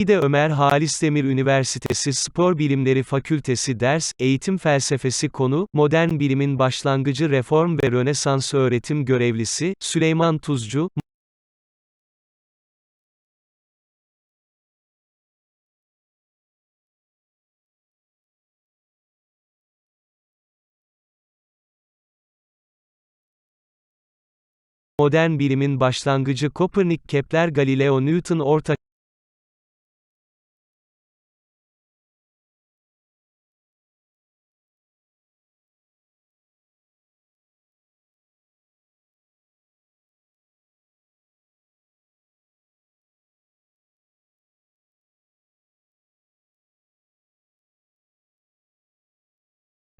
İde Ömer Halis Demir Üniversitesi Spor Bilimleri Fakültesi Ders, Eğitim Felsefesi Konu, Modern Bilimin Başlangıcı Reform ve Rönesans Öğretim Görevlisi, Süleyman Tuzcu, Modern Bilimin Başlangıcı Kopernik Kepler Galileo Newton Orta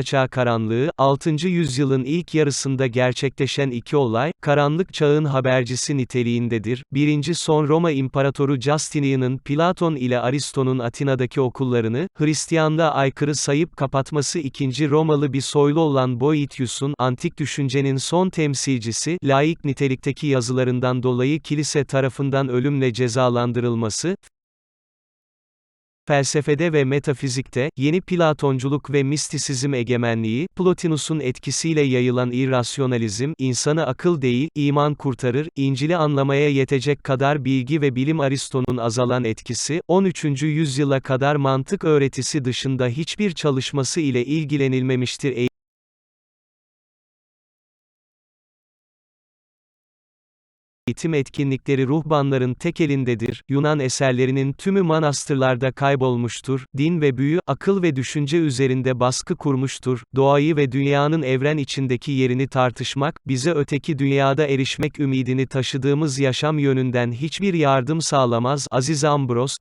Çağ karanlığı, 6. yüzyılın ilk yarısında gerçekleşen iki olay, karanlık çağın habercisi niteliğindedir. Birinci son Roma İmparatoru Justinian'ın Platon ile Aristo'nun Atina'daki okullarını, Hristiyanlığa aykırı sayıp kapatması ikinci Romalı bir soylu olan Boetius'un, antik düşüncenin son temsilcisi, laik nitelikteki yazılarından dolayı kilise tarafından ölümle cezalandırılması, Felsefede ve metafizikte, yeni Platonculuk ve mistisizm egemenliği, Plotinus'un etkisiyle yayılan irrasyonalizm, insanı akıl değil, iman kurtarır, İncil'i anlamaya yetecek kadar bilgi ve bilim Aristo'nun azalan etkisi, 13. yüzyıla kadar mantık öğretisi dışında hiçbir çalışması ile ilgilenilmemiştir. Eğitim etkinlikleri ruhbanların tek elindedir. Yunan eserlerinin tümü manastırlarda kaybolmuştur. Din ve büyü, akıl ve düşünce üzerinde baskı kurmuştur. Doğayı ve dünyanın evren içindeki yerini tartışmak, bize öteki dünyada erişmek ümidini taşıdığımız yaşam yönünden hiçbir yardım sağlamaz. Aziz Ambros,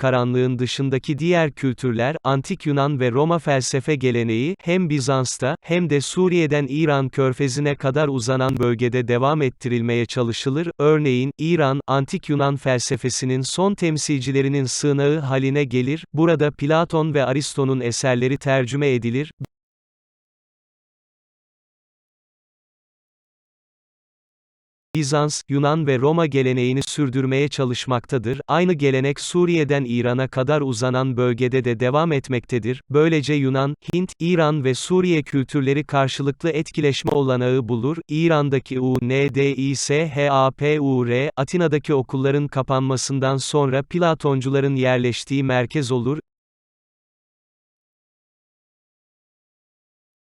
karanlığın dışındaki diğer kültürler, Antik Yunan ve Roma felsefe geleneği, hem Bizans'ta, hem de Suriye'den İran körfezine kadar uzanan bölgede devam ettirilmeye çalışılır. Örneğin, İran, Antik Yunan felsefesinin son temsilcilerinin sığınağı haline gelir, burada Platon ve Aristo'nun eserleri tercüme edilir. Bizans, Yunan ve Roma geleneğini sürdürmeye çalışmaktadır. Aynı gelenek Suriye'den İran'a kadar uzanan bölgede de devam etmektedir. Böylece Yunan, Hint, İran ve Suriye kültürleri karşılıklı etkileşme olanağı bulur. İran'daki UNDİSHAPUR, Atina'daki okulların kapanmasından sonra Platoncuların yerleştiği merkez olur.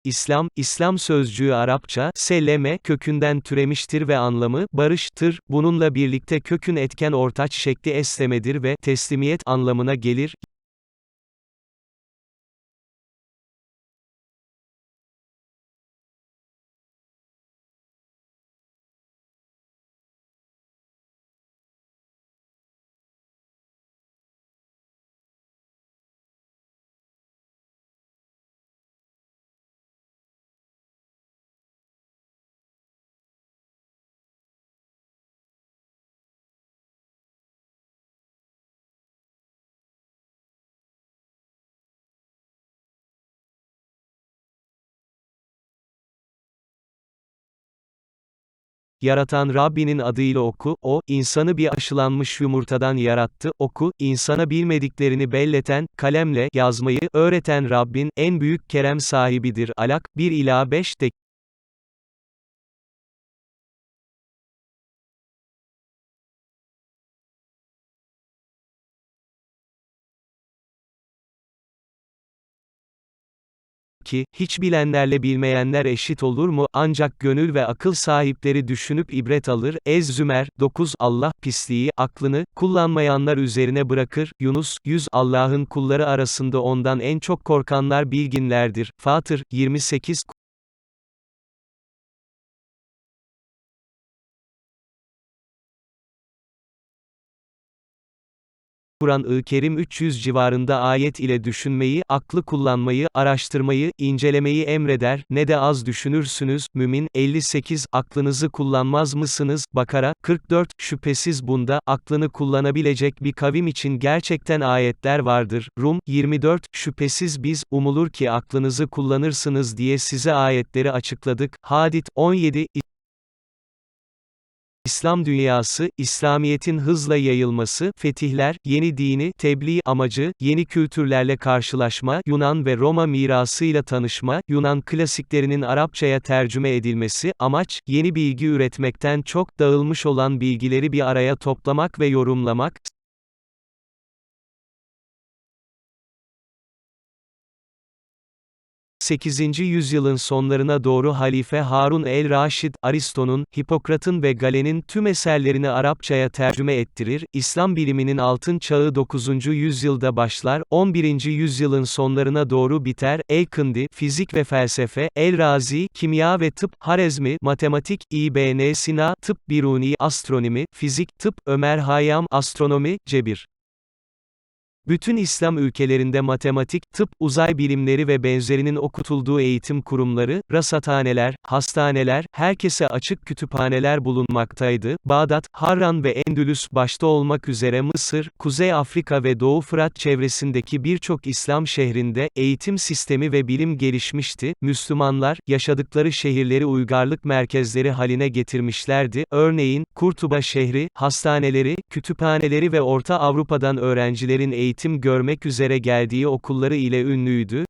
İslam, İslam sözcüğü Arapça, seleme, kökünden türemiştir ve anlamı, barıştır, bununla birlikte kökün etken ortaç şekli eslemedir ve, teslimiyet anlamına gelir. Yaratan Rabbinin adıyla oku, o, insanı bir aşılanmış yumurtadan yarattı, oku, insana bilmediklerini belleten, kalemle, yazmayı, öğreten Rabbin, en büyük kerem sahibidir. Alak, 1 ila 5 de, ki, hiç bilenlerle bilmeyenler eşit olur mu, ancak gönül ve akıl sahipleri düşünüp ibret alır, Ez Zümer, 9, Allah, pisliği, aklını, kullanmayanlar üzerine bırakır, Yunus, 100, Allah'ın kulları arasında ondan en çok korkanlar bilginlerdir, Fatır, 28, Kur'an-ı Kerim 300 civarında ayet ile düşünmeyi, aklı kullanmayı, araştırmayı, incelemeyi emreder, ne de az düşünürsünüz, Mümin, 58, aklınızı kullanmaz mısınız, Bakara, 44, şüphesiz bunda, aklını kullanabilecek bir kavim için gerçekten ayetler vardır, Rum, 24, şüphesiz biz, umulur ki aklınızı kullanırsınız diye size ayetleri açıkladık, Hadid, 17, İslam dünyası, İslamiyet'in hızla yayılması, fetihler, yeni dini, tebliğ amacı, yeni kültürlerle karşılaşma, Yunan ve Roma mirasıyla tanışma, Yunan klasiklerinin Arapçaya tercüme edilmesi, amaç, yeni bilgi üretmekten çok, dağılmış olan bilgileri bir araya toplamak ve yorumlamak, 8. yüzyılın sonlarına doğru Halife Harun el-Raşid, Aristo'nun, Hipokrat'ın ve Galen'in tüm eserlerini Arapçaya tercüme ettirir, İslam biliminin altın çağı 9. yüzyılda başlar, 11. yüzyılın sonlarına doğru biter, El-Kindi, fizik ve felsefe, El-Razi, kimya ve tıp, Harezmi, matematik, İbn Sina, tıp, Biruni, astronomi, fizik, tıp, Ömer Hayyam, astronomi, cebir. Bütün İslam ülkelerinde matematik, tıp, uzay bilimleri ve benzerinin okutulduğu eğitim kurumları, rasathaneler, hastaneler, herkese açık kütüphaneler bulunmaktaydı. Bağdat, Harran ve Endülüs başta olmak üzere Mısır, Kuzey Afrika ve Doğu Fırat çevresindeki birçok İslam şehrinde eğitim sistemi ve bilim gelişmişti. Müslümanlar yaşadıkları şehirleri uygarlık merkezleri haline getirmişlerdi. Örneğin Kurtuba şehri, hastaneleri, kütüphaneleri ve Orta Avrupa'dan öğrencilerin eğitim eğitim görmek üzere geldiği okulları ile ünlüydü.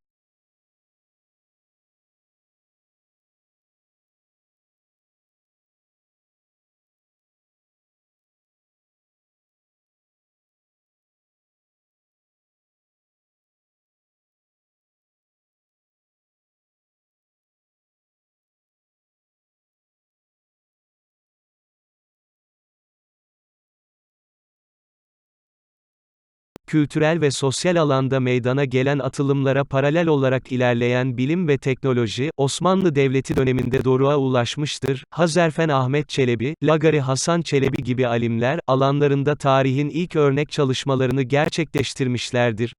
Kültürel ve sosyal alanda meydana gelen atılımlara paralel olarak ilerleyen bilim ve teknoloji, Osmanlı Devleti döneminde doruğa ulaşmıştır. Hazerfen Ahmet Çelebi, Lagari Hasan Çelebi gibi alimler, alanlarında tarihin ilk örnek çalışmalarını gerçekleştirmişlerdir.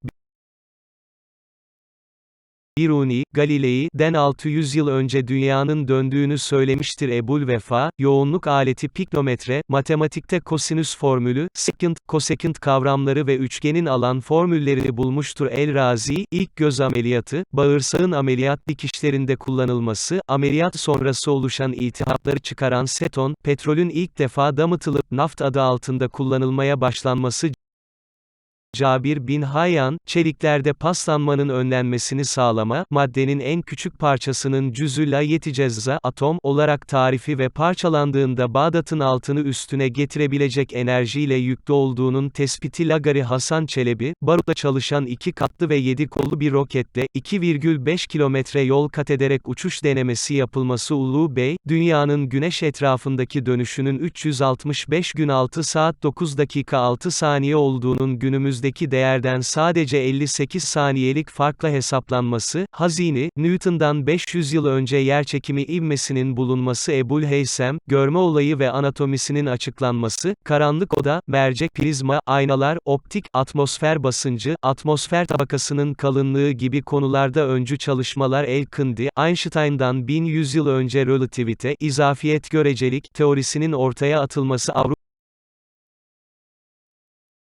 Biruni, Galilei'den 600 yıl önce dünyanın döndüğünü söylemiştir Ebul Vefa, yoğunluk aleti piknometre, matematikte kosinüs formülü, secant, cosecant kavramları ve üçgenin alan formüllerini bulmuştur. El-Razi, ilk göz ameliyatı, bağırsağın ameliyat dikişlerinde kullanılması, ameliyat sonrası oluşan iltihapları çıkaran seton, petrolün ilk defa damıtılıp naft adı altında kullanılmaya başlanması, Cabir bin Hayyan, çeliklerde paslanmanın önlenmesini sağlama, maddenin en küçük parçasının cüzü la yeticezza atom olarak tarifi ve parçalandığında Bağdat'ın altını üstüne getirebilecek enerjiyle yüklü olduğunun tespiti Lagari Hasan Çelebi, barutla çalışan iki katlı ve yedi kollu bir roketle, 2,5 kilometre yol kat ederek uçuş denemesi yapılması Ulu Bey, dünyanın güneş etrafındaki dönüşünün 365 gün 6 saat 9 dakika 6 saniye olduğunun günümüzde günümüzdeki değerden sadece 58 saniyelik farkla hesaplanması, Hazini, Newton'dan 500 yıl önce yerçekimi ivmesinin bulunması Ebul Heysem, görme olayı ve anatomisinin açıklanması, karanlık oda, mercek prizma, aynalar, optik, atmosfer basıncı, atmosfer tabakasının kalınlığı gibi konularda öncü çalışmalar El-Kindi, Einstein'dan 1100 yıl önce relativite, izafiyet görecelik teorisinin ortaya atılması Avrupa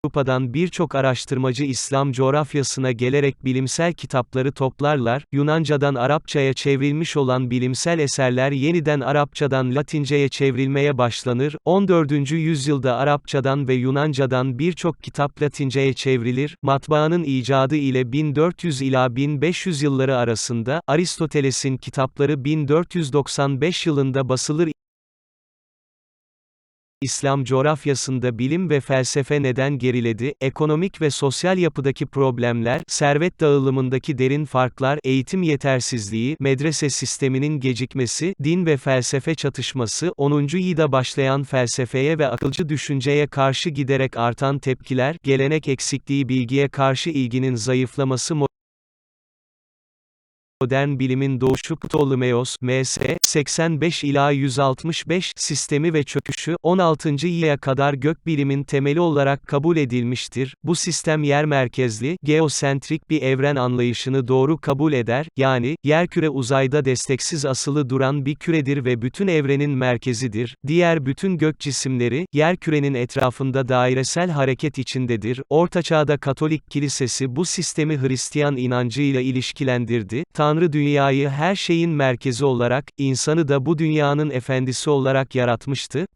Avrupa'dan birçok araştırmacı İslam coğrafyasına gelerek bilimsel kitapları toplarlar, Yunancadan Arapçaya çevrilmiş olan bilimsel eserler yeniden Arapçadan Latinceye çevrilmeye başlanır, 14. yüzyılda Arapçadan ve Yunancadan birçok kitap Latinceye çevrilir, matbaanın icadı ile 1400 ila 1500 yılları arasında, Aristoteles'in kitapları 1495 yılında basılır İslam coğrafyasında bilim ve felsefe neden geriledi, ekonomik ve sosyal yapıdaki problemler, servet dağılımındaki derin farklar, eğitim yetersizliği, medrese sisteminin gecikmesi, din ve felsefe çatışması, 10. yılda başlayan felsefeye ve akılcı düşünceye karşı giderek artan tepkiler, gelenek eksikliği bilgiye karşı ilginin zayıflaması modern bilimin doğuşu Ptolemeos, M.S. 85 ila 165 sistemi ve çöküşü 16. yüzyıla kadar gökbilimin temeli olarak kabul edilmiştir. Bu sistem yer merkezli, geosentrik bir evren anlayışını doğru kabul eder. Yani yerküre uzayda desteksiz asılı duran bir küredir ve bütün evrenin merkezidir. Diğer bütün gök cisimleri yerkürenin etrafında dairesel hareket içindedir. Ortaçağda Katolik Kilisesi bu sistemi Hristiyan inancıyla ilişkilendirdi. Tanrı dünyayı her şeyin merkezi olarak, insanı da bu dünyanın efendisi olarak yaratmıştı.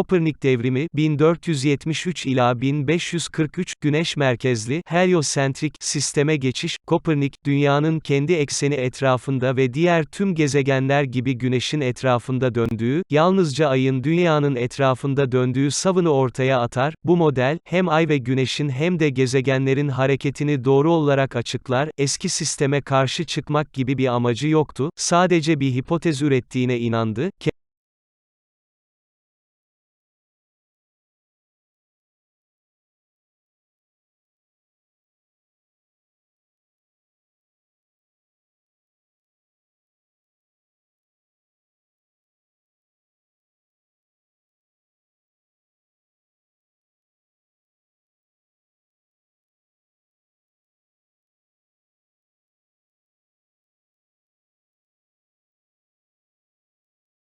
Kopernik devrimi 1473 ila 1543 Güneş merkezli heliosentrik sisteme geçiş Kopernik dünyanın kendi ekseni etrafında ve diğer tüm gezegenler gibi güneşin etrafında döndüğü yalnızca ayın dünyanın etrafında döndüğü savını ortaya atar. Bu model hem ay ve güneşin hem de gezegenlerin hareketini doğru olarak açıklar. Eski sisteme karşı çıkmak gibi bir amacı yoktu. Sadece bir hipotez ürettiğine inandı.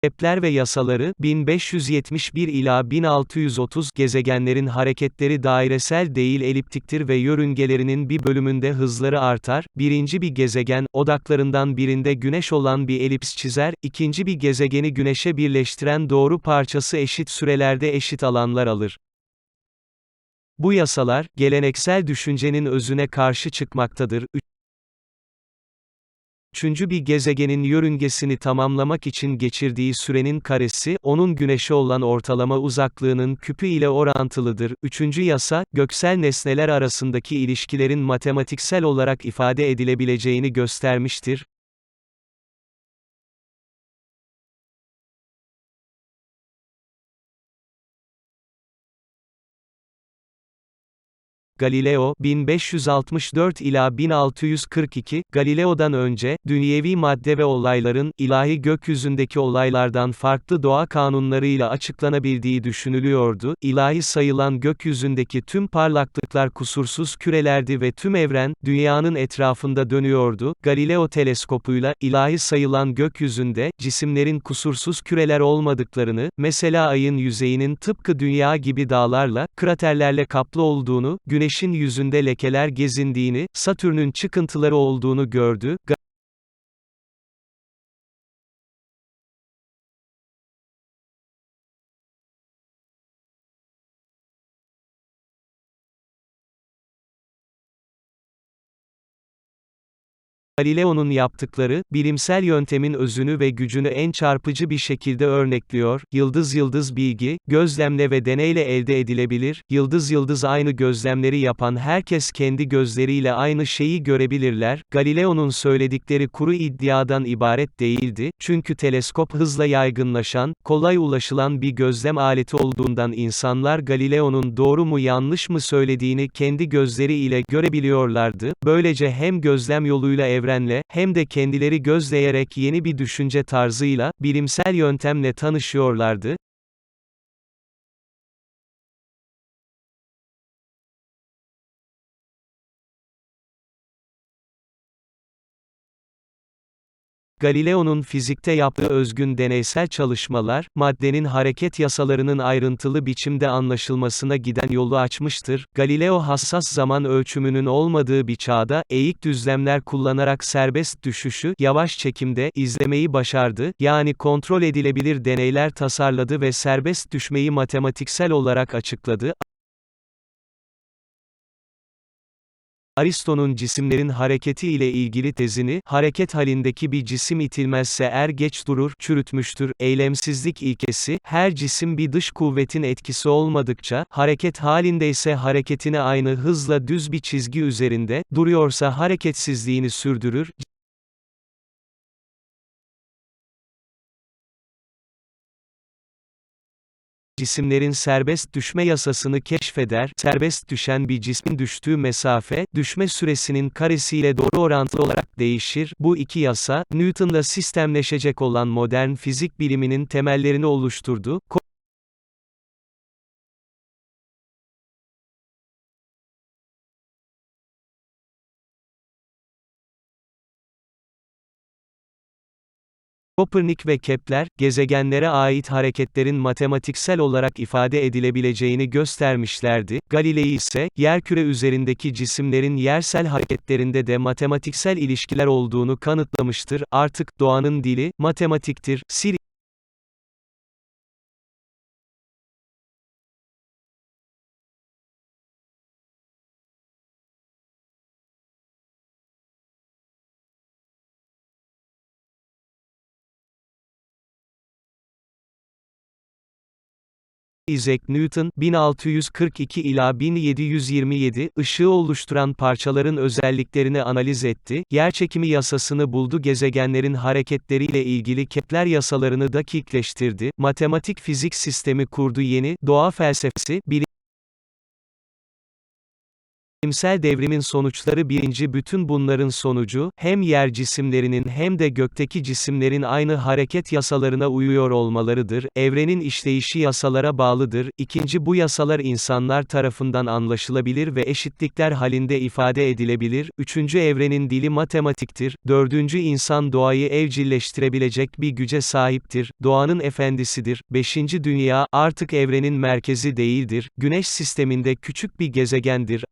Kepler ve yasaları 1571 ila 1630 gezegenlerin hareketleri dairesel değil eliptiktir ve yörüngelerinin bir bölümünde hızları artar. Birinci bir gezegen odaklarından birinde güneş olan bir elips çizer. ikinci bir gezegeni güneşe birleştiren doğru parçası eşit sürelerde eşit alanlar alır. Bu yasalar geleneksel düşüncenin özüne karşı çıkmaktadır. Üçüncü bir gezegenin yörüngesini tamamlamak için geçirdiği sürenin karesi, onun güneşe olan ortalama uzaklığının küpü ile orantılıdır. Üçüncü yasa, göksel nesneler arasındaki ilişkilerin matematiksel olarak ifade edilebileceğini göstermiştir. Galileo, 1564 ila 1642, Galileo'dan önce, dünyevi madde ve olayların, ilahi gökyüzündeki olaylardan farklı doğa kanunlarıyla açıklanabildiği düşünülüyordu, ilahi sayılan gökyüzündeki tüm parlaklıklar kusursuz kürelerdi ve tüm evren, dünyanın etrafında dönüyordu, Galileo teleskopuyla, ilahi sayılan gökyüzünde, cisimlerin kusursuz küreler olmadıklarını, mesela ayın yüzeyinin tıpkı dünya gibi dağlarla, kraterlerle kaplı olduğunu, güneş Güneş'in yüzünde lekeler gezindiğini, Satürn'ün çıkıntıları olduğunu gördü. Galileo'nun yaptıkları, bilimsel yöntemin özünü ve gücünü en çarpıcı bir şekilde örnekliyor, yıldız yıldız bilgi, gözlemle ve deneyle elde edilebilir, yıldız yıldız aynı gözlemleri yapan herkes kendi gözleriyle aynı şeyi görebilirler, Galileo'nun söyledikleri kuru iddiadan ibaret değildi, çünkü teleskop hızla yaygınlaşan, kolay ulaşılan bir gözlem aleti olduğundan insanlar Galileo'nun doğru mu yanlış mı söylediğini kendi gözleriyle görebiliyorlardı, böylece hem gözlem yoluyla evren evrenle, hem de kendileri gözleyerek yeni bir düşünce tarzıyla, bilimsel yöntemle tanışıyorlardı, Galileo'nun fizikte yaptığı özgün deneysel çalışmalar, maddenin hareket yasalarının ayrıntılı biçimde anlaşılmasına giden yolu açmıştır. Galileo hassas zaman ölçümünün olmadığı bir çağda, eğik düzlemler kullanarak serbest düşüşü, yavaş çekimde, izlemeyi başardı, yani kontrol edilebilir deneyler tasarladı ve serbest düşmeyi matematiksel olarak açıkladı. Aristo'nun cisimlerin hareketi ile ilgili tezini, hareket halindeki bir cisim itilmezse er geç durur, çürütmüştür. Eylemsizlik ilkesi, her cisim bir dış kuvvetin etkisi olmadıkça, hareket halindeyse hareketini aynı hızla düz bir çizgi üzerinde, duruyorsa hareketsizliğini sürdürür. Cisimlerin serbest düşme yasasını keşfeder, serbest düşen bir cismin düştüğü mesafe, düşme süresinin karesiyle doğru orantılı olarak değişir. Bu iki yasa, Newton'la sistemleşecek olan modern fizik biliminin temellerini oluşturdu. Kopernik ve Kepler, gezegenlere ait hareketlerin matematiksel olarak ifade edilebileceğini göstermişlerdi. Galilei ise, yerküre üzerindeki cisimlerin yersel hareketlerinde de matematiksel ilişkiler olduğunu kanıtlamıştır. Artık, doğanın dili, matematiktir. Sir Isaac Newton, 1642 ila 1727, ışığı oluşturan parçaların özelliklerini analiz etti, yerçekimi yasasını buldu gezegenlerin hareketleriyle ilgili Kepler yasalarını dakikleştirdi, matematik fizik sistemi kurdu yeni, doğa felsefesi, bilim, Bilimsel devrimin sonuçları birinci bütün bunların sonucu, hem yer cisimlerinin hem de gökteki cisimlerin aynı hareket yasalarına uyuyor olmalarıdır, evrenin işleyişi yasalara bağlıdır, İkinci bu yasalar insanlar tarafından anlaşılabilir ve eşitlikler halinde ifade edilebilir, üçüncü evrenin dili matematiktir, dördüncü insan doğayı evcilleştirebilecek bir güce sahiptir, doğanın efendisidir, beşinci dünya, artık evrenin merkezi değildir, güneş sisteminde küçük bir gezegendir,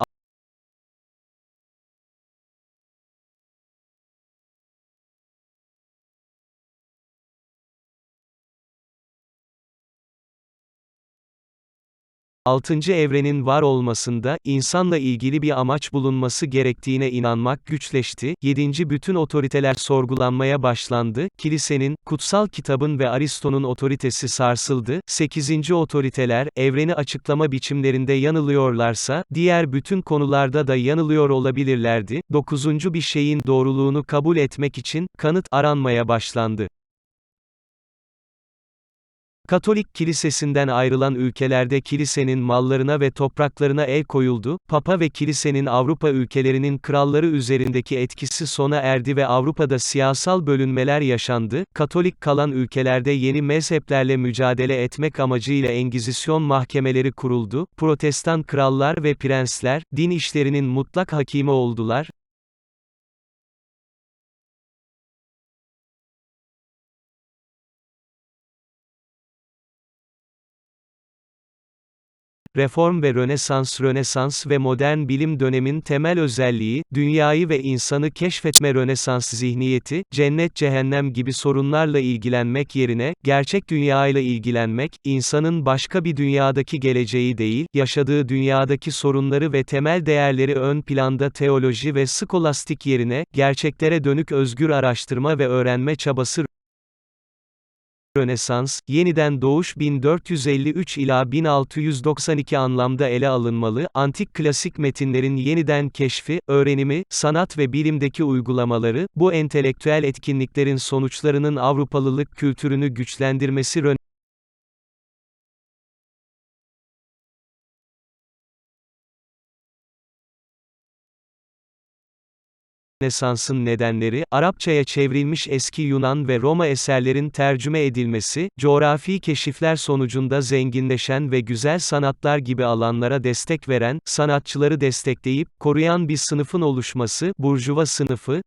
Altıncı evrenin var olmasında, insanla ilgili bir amaç bulunması gerektiğine inanmak güçleşti, yedinci bütün otoriteler sorgulanmaya başlandı, kilisenin, kutsal kitabın ve Aristo'nun otoritesi sarsıldı, sekizinci otoriteler, evreni açıklama biçimlerinde yanılıyorlarsa, diğer bütün konularda da yanılıyor olabilirlerdi, dokuzuncu bir şeyin doğruluğunu kabul etmek için, kanıt aranmaya başlandı. Katolik kilisesinden ayrılan ülkelerde kilisenin mallarına ve topraklarına el koyuldu, Papa ve kilisenin Avrupa ülkelerinin kralları üzerindeki etkisi sona erdi ve Avrupa'da siyasal bölünmeler yaşandı, Katolik kalan ülkelerde yeni mezheplerle mücadele etmek amacıyla Engizisyon mahkemeleri kuruldu, Protestan krallar ve prensler, din işlerinin mutlak hakimi oldular, Reform ve Rönesans Rönesans ve modern bilim dönemin temel özelliği, dünyayı ve insanı keşfetme Rönesans zihniyeti, cennet cehennem gibi sorunlarla ilgilenmek yerine, gerçek dünyayla ilgilenmek, insanın başka bir dünyadaki geleceği değil, yaşadığı dünyadaki sorunları ve temel değerleri ön planda teoloji ve skolastik yerine, gerçeklere dönük özgür araştırma ve öğrenme çabası Rönesans, yeniden doğuş 1453 ila 1692 anlamda ele alınmalı, antik klasik metinlerin yeniden keşfi, öğrenimi, sanat ve bilimdeki uygulamaları, bu entelektüel etkinliklerin sonuçlarının Avrupalılık kültürünü güçlendirmesi Rönesans, Rönesans'ın nedenleri, Arapçaya çevrilmiş eski Yunan ve Roma eserlerin tercüme edilmesi, coğrafi keşifler sonucunda zenginleşen ve güzel sanatlar gibi alanlara destek veren, sanatçıları destekleyip, koruyan bir sınıfın oluşması, burjuva sınıfı,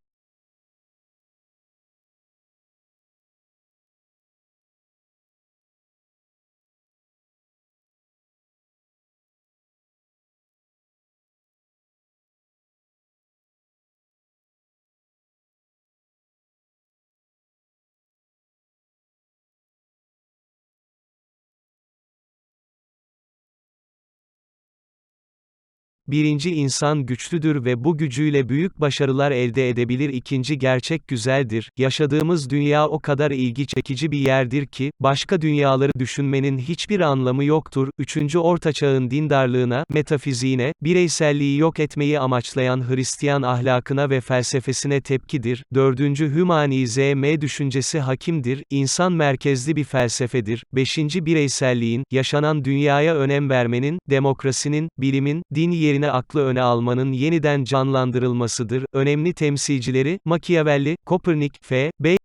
Birinci insan güçlüdür ve bu gücüyle büyük başarılar elde edebilir. İkinci gerçek güzeldir. Yaşadığımız dünya o kadar ilgi çekici bir yerdir ki, başka dünyaları düşünmenin hiçbir anlamı yoktur. Üçüncü ortaçağın dindarlığına, metafiziğine, bireyselliği yok etmeyi amaçlayan Hristiyan ahlakına ve felsefesine tepkidir. Dördüncü hümanizm düşüncesi hakimdir, insan merkezli bir felsefedir. Beşinci bireyselliğin, yaşanan dünyaya önem vermenin, demokrasinin, bilimin, din yerine yerine aklı öne almanın yeniden canlandırılmasıdır. Önemli temsilcileri, Machiavelli, Kopernik, F. B.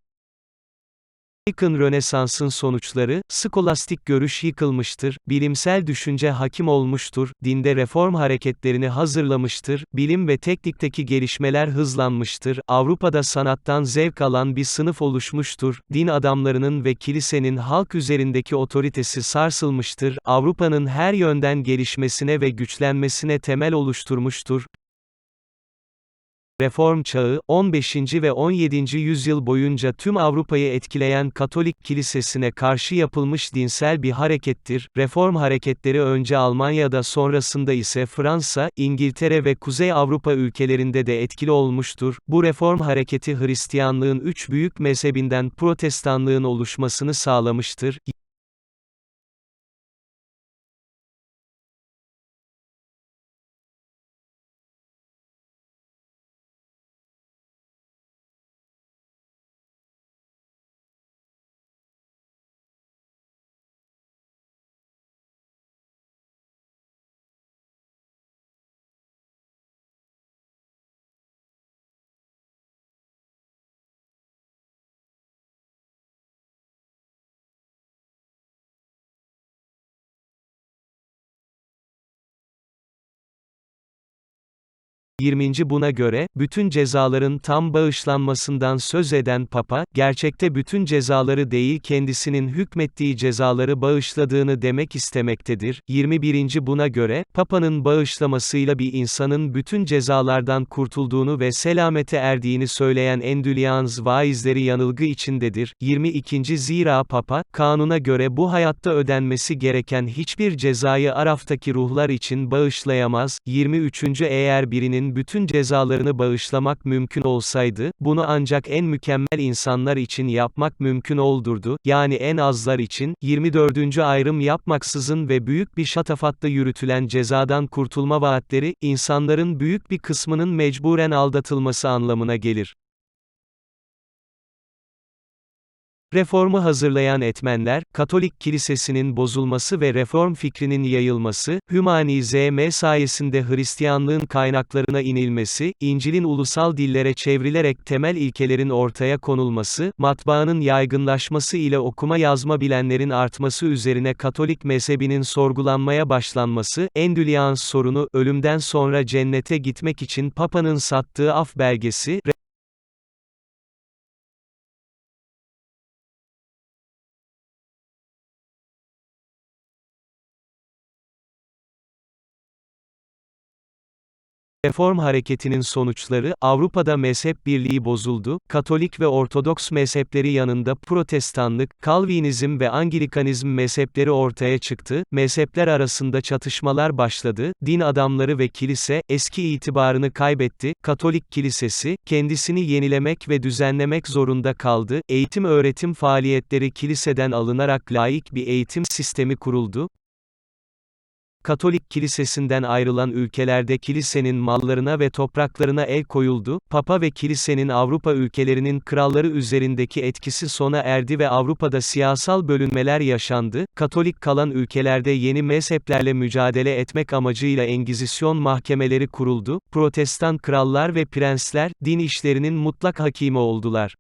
Bacon Rönesans'ın sonuçları, skolastik görüş yıkılmıştır, bilimsel düşünce hakim olmuştur, dinde reform hareketlerini hazırlamıştır, bilim ve teknikteki gelişmeler hızlanmıştır, Avrupa'da sanattan zevk alan bir sınıf oluşmuştur, din adamlarının ve kilisenin halk üzerindeki otoritesi sarsılmıştır, Avrupa'nın her yönden gelişmesine ve güçlenmesine temel oluşturmuştur, Reform çağı, 15. ve 17. yüzyıl boyunca tüm Avrupa'yı etkileyen Katolik kilisesine karşı yapılmış dinsel bir harekettir. Reform hareketleri önce Almanya'da sonrasında ise Fransa, İngiltere ve Kuzey Avrupa ülkelerinde de etkili olmuştur. Bu reform hareketi Hristiyanlığın üç büyük mezhebinden Protestanlığın oluşmasını sağlamıştır. 20. Buna göre, bütün cezaların tam bağışlanmasından söz eden Papa, gerçekte bütün cezaları değil kendisinin hükmettiği cezaları bağışladığını demek istemektedir. 21. Buna göre, Papa'nın bağışlamasıyla bir insanın bütün cezalardan kurtulduğunu ve selamete erdiğini söyleyen Endülyans vaizleri yanılgı içindedir. 22. Zira Papa, kanuna göre bu hayatta ödenmesi gereken hiçbir cezayı Araf'taki ruhlar için bağışlayamaz. 23. Eğer birinin bütün cezalarını bağışlamak mümkün olsaydı, bunu ancak en mükemmel insanlar için yapmak mümkün oldurdu, yani en azlar için, 24. ayrım yapmaksızın ve büyük bir şatafatla yürütülen cezadan kurtulma vaatleri, insanların büyük bir kısmının mecburen aldatılması anlamına gelir. Reformu hazırlayan etmenler, Katolik kilisesinin bozulması ve reform fikrinin yayılması, hümanizm sayesinde Hristiyanlığın kaynaklarına inilmesi, İncil'in ulusal dillere çevrilerek temel ilkelerin ortaya konulması, matbaanın yaygınlaşması ile okuma yazma bilenlerin artması üzerine Katolik mezhebinin sorgulanmaya başlanması, Endülyans sorunu, ölümden sonra cennete gitmek için Papa'nın sattığı af belgesi, Reform hareketinin sonuçları, Avrupa'da mezhep birliği bozuldu, Katolik ve Ortodoks mezhepleri yanında Protestanlık, Kalvinizm ve Anglikanizm mezhepleri ortaya çıktı, mezhepler arasında çatışmalar başladı, din adamları ve kilise, eski itibarını kaybetti, Katolik kilisesi, kendisini yenilemek ve düzenlemek zorunda kaldı, eğitim öğretim faaliyetleri kiliseden alınarak laik bir eğitim sistemi kuruldu, Katolik kilisesinden ayrılan ülkelerde kilisenin mallarına ve topraklarına el koyuldu, Papa ve kilisenin Avrupa ülkelerinin kralları üzerindeki etkisi sona erdi ve Avrupa'da siyasal bölünmeler yaşandı, Katolik kalan ülkelerde yeni mezheplerle mücadele etmek amacıyla Engizisyon mahkemeleri kuruldu, Protestan krallar ve prensler, din işlerinin mutlak hakimi oldular.